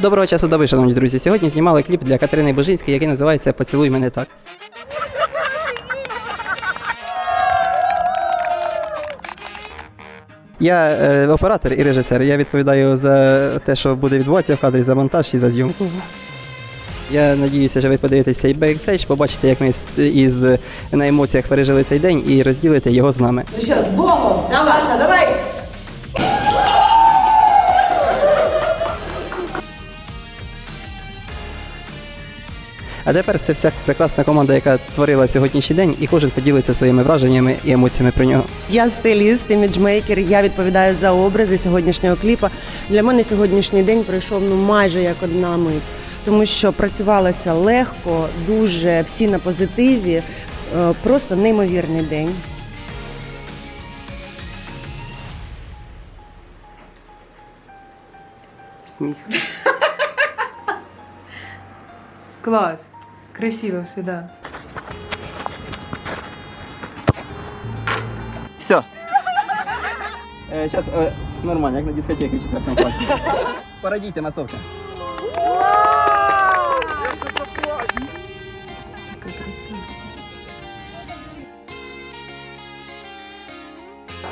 Доброго часу доби, шановні друзі. Сьогодні знімали кліп для Катерини Божинської, який називається Поцілуй мене так. Я е, оператор і режисер. Я відповідаю за те, що буде відбуватися в кадрі, за монтаж і за зйомку. Я надіюся, що ви подивитесь цей бекстейдж, побачите, як ми з- із на емоціях пережили цей день і розділите його з нами. Ну що, з Богом! Саша, давай! А тепер це вся прекрасна команда, яка творила сьогоднішній день, і кожен поділиться своїми враженнями і емоціями про нього. Я стиліст, іміджмейкер, я відповідаю за образи сьогоднішнього кліпа. Для мене сьогоднішній день пройшов ну майже як одна мить, тому що працювалося легко, дуже всі на позитиві, е, просто неймовірний день. Сміх. Класс. Красиво всегда. Все. Зараз е, нормально, як на дискотеку в четвертому класі. Порадійте масовка.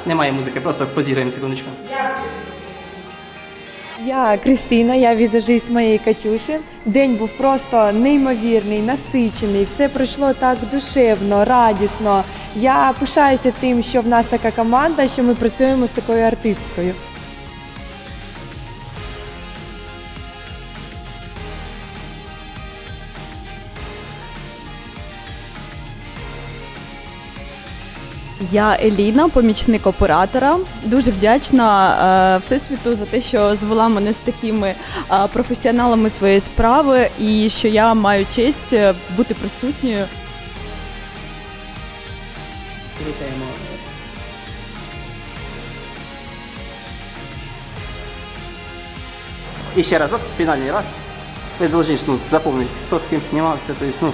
Немає музики, просто позіраємо секундочку. Я Кристина, я візажист моєї Катюші. День був просто неймовірний, насичений. Все пройшло так душевно, радісно. Я пишаюся тим, що в нас така команда, що ми працюємо з такою артисткою. Я Еліна, помічник оператора. Дуже вдячна е, Всесвіту за те, що звела мене з такими е, професіоналами своєї справи, і що я маю честь е, бути присутньою. Вітаємо. І ще раз, от фінальний раз. Ви должны ну, запомнити, хто з ким знімався, то есть, ну,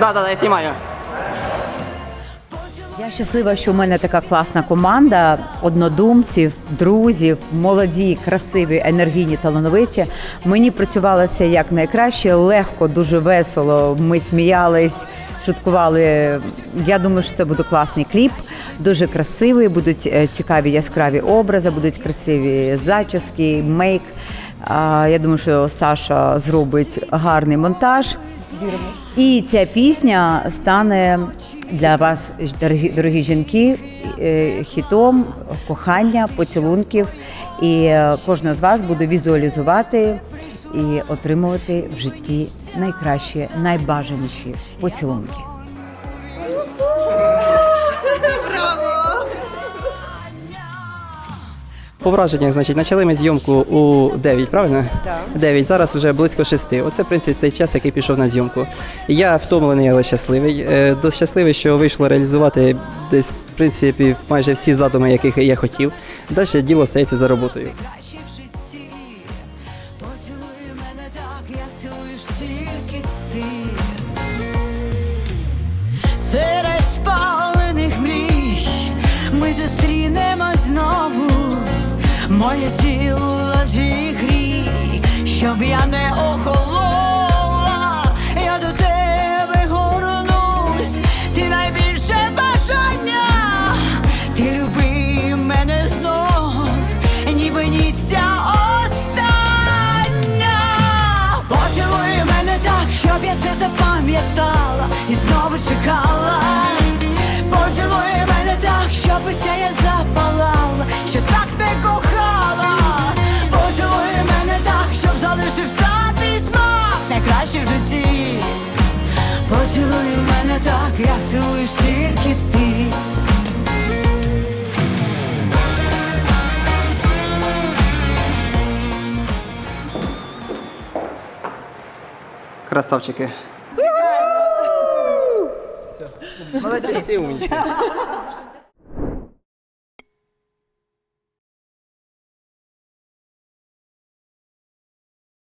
Да, да, да, я знімаю. Я щаслива, що в мене така класна команда однодумців, друзів, молоді, красиві, енергійні, талановиті. Мені працювалося як найкраще, легко, дуже весело. Ми сміялись, шуткували. Я думаю, що це буде класний кліп, дуже красивий. Будуть е, цікаві яскраві образи, будуть красиві зачіски, мейк. Я думаю, що Саша зробить гарний монтаж. І ця пісня стане для вас, дорогі, дорогі жінки, е, хітом кохання, поцілунків. І е, кожна з вас буде візуалізувати і отримувати в житті найкращі, найбажаніші поцілунки. По враженнях, значить, почали ми зйомку у 9, правильно? Так. 9, зараз вже близько 6. Оце, в принципі, цей час, який пішов на зйомку. Я втомлений, але щасливий. Е, До щасливий, що вийшло реалізувати десь, в принципі, майже всі задуми, яких я хотів. Далі діло стається за роботою. Моє тіло зігрій, щоб я не охолола. В. Поцілуй мене так, як цілуєш тільки ти. Красавчики. Молодці. Всі умнічки.